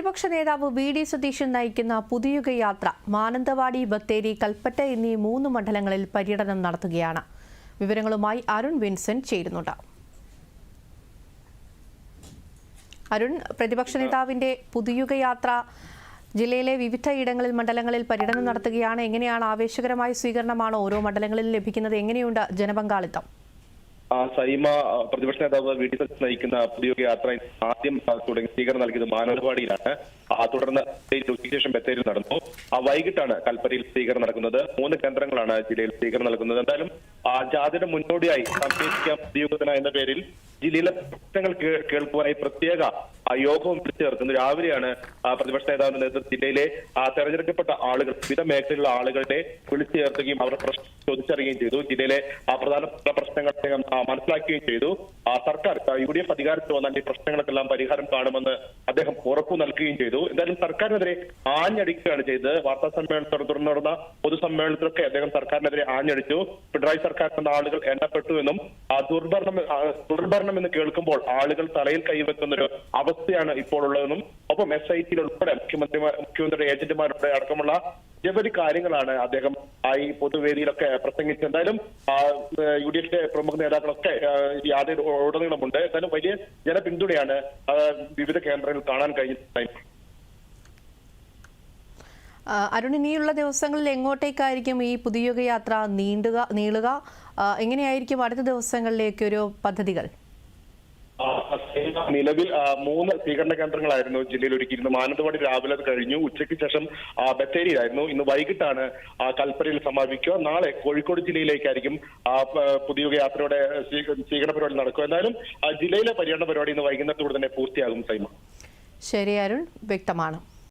പ്രതിപക്ഷ നേതാവ് V D Satheesan നയിക്കുന്ന പുതിയുഗ യാത്ര മാനന്തവാടി ബത്തേരി കൽപ്പറ്റ എന്നീ മൂന്ന് മണ്ഡലങ്ങളിൽ പര്യടനം നടത്തുകയാണ്. വിവരങ്ങളുമായി അരുൺ വിൻസെന്റ് ചേരുന്നുണ്ട്. അരുൺ പ്രതിപക്ഷ നേതാവിന്റെ പുതിയുഗ യാത്ര ജില്ലയിലെ വിവിധ ഇടങ്ങളിൽ മണ്ഡലങ്ങളിൽ പര്യടനം നടത്തുകയാണ്. എങ്ങനെയാണ് ആവേശകരമായ സ്വീകരണമാണ് ഓരോ മണ്ഡലങ്ങളിൽ ലഭിക്കുന്നത്? എങ്ങനെയുണ്ട് ജനപങ്കാളിത്തം? സൈമ പ്രതിപക്ഷ നേതാവ് വി ഡി സതീശൻ നയിക്കുന്ന പുതിയ യാത്ര ആദ്യം തുടങ്ങി സ്വീകരണം നൽകിയത് മാനന്തവാടിയിലാണ്. തുടർന്ന് ശേഷം ബത്തേരിയിൽ നടന്നു. ആ വൈകിട്ടാണ് കൽപ്പറ്റയിൽ സ്വീകരണം നടക്കുന്നത്. മൂന്ന് കേന്ദ്രങ്ങളാണ് ജില്ലയിൽ സ്വീകരണം നൽകുന്നത്. എന്തായാലും ജാഥയുടെ മുന്നോടിയായി സംരക്ഷിക്കാം പുതിയുഗത്തിന എന്ന പേരിൽ ജില്ലയിലെ പ്രശ്നങ്ങൾ കേൾക്കുവാനായി പ്രത്യേക യോഗവും വിളിച്ചു ചേർക്കുന്നു. രാവിലെയാണ് പ്രതിപക്ഷ നേതാവിന്റെ നേതൃത്വം ജില്ലയിലെ തെരഞ്ഞെടുക്കപ്പെട്ട ആളുകൾ വിവിധ മേഖലയിലുള്ള ആളുകളുടെ വിളിച്ചു ചേർക്കുകയും അവരുടെ പ്രശ്നം ചോദിച്ചറിയുകയും ചെയ്തു. ജില്ലയിലെ പ്രധാനപ്പെട്ട പ്രശ്നങ്ങൾ മനസ്സിലാക്കുകയും ചെയ്തു. സർക്കാർ യു ഡി എഫ് അധികാരത്തിൽ വന്നാൽ ഈ പ്രശ്നങ്ങൾക്കെല്ലാം പരിഹാരം കാണുമെന്ന് അദ്ദേഹം ഉറപ്പു നൽകുകയും ചെയ്തു. എന്തായാലും സർക്കാരിനെതിരെ ആഞ്ഞടിക്കുകയാണ് ചെയ്തത്. വാർത്താ സമ്മേളനത്തോടെ തുടർന്ന് നടന്ന പൊതുസമ്മേളനത്തിലൊക്കെ അദ്ദേഹം സർക്കാരിനെതിരെ ആഞ്ഞടിച്ചു. പിണറായി സർക്കാർ എന്ന ആളുകൾ എണ്ണപ്പെട്ടു എന്നും ആ ദുർഭരണം ദുർഭരണം എന്ന് കേൾക്കുമ്പോൾ ആളുകൾ തലയിൽ കൈവെക്കുന്ന ഒരു അവസ്ഥയാണ് ഇപ്പോൾ ഉള്ളതെന്നും ഒപ്പം എസ് ഐ ടിയിൽ ഉൾപ്പെടെ മുഖ്യമന്ത്രി മുഖ്യമന്ത്രിയുടെ ഏജന്റുമാരുടെ അടക്കമുള്ള നിരവധി കാര്യങ്ങളാണ് അദ്ദേഹം ഈ പൊതുവേദിയിലൊക്കെ പ്രസംഗിച്ചത് എന്തായാലും യു ഡി എഫിന്റെ പ്രമുഖ നേതാക്കളൊക്കെ യാതൊരു ഉടനീളമുണ്ട്. എന്തായാലും വലിയ ജനപിന്തുണയാണ് വിവിധ കേന്ദ്രങ്ങളിൽ കാണാൻ ആ, അരുൺ ഇനിയുള്ള ദിവസങ്ങളിൽ എങ്ങോട്ടേക്കായിരിക്കും ഈ പുതിയുഗ യാത്ര നീണ്ടുക നീളുക? എങ്ങനെയായിരിക്കും അടുത്ത ദിവസങ്ങളിലേക്ക് ഒരു പദ്ധതികൾ? നിലവിൽ മൂന്ന് സ്വീകരണ കേന്ദ്രങ്ങളായിരുന്നു ജില്ലയിൽ ഒരുക്കിയിരുന്നത്. മാനന്തവാടി രാവിലെ അത് കഴിഞ്ഞു. ഉച്ചയ്ക്ക് ശേഷം ബത്തേരിയിലായിരുന്നു. ഇന്ന് വൈകിട്ടാണ് കൽപ്പറ്റയിൽ സമാപിക്കുക. നാളെ കോഴിക്കോട് ജില്ലയിലേക്കായിരിക്കും ആ, പുതിയ യാത്രയുടെ സ്വീക- സ്വീകരണ പരിപാടി നടക്കുക. എന്തായാലും ആ, ജില്ലയിലെ പര്യടന പരിപാടി ഇന്ന് വൈകുന്നേരത്തോടെ തന്നെ പൂർത്തിയാകും സൈമ. ശരി അരുൺ. വ്യക്തമാണ്.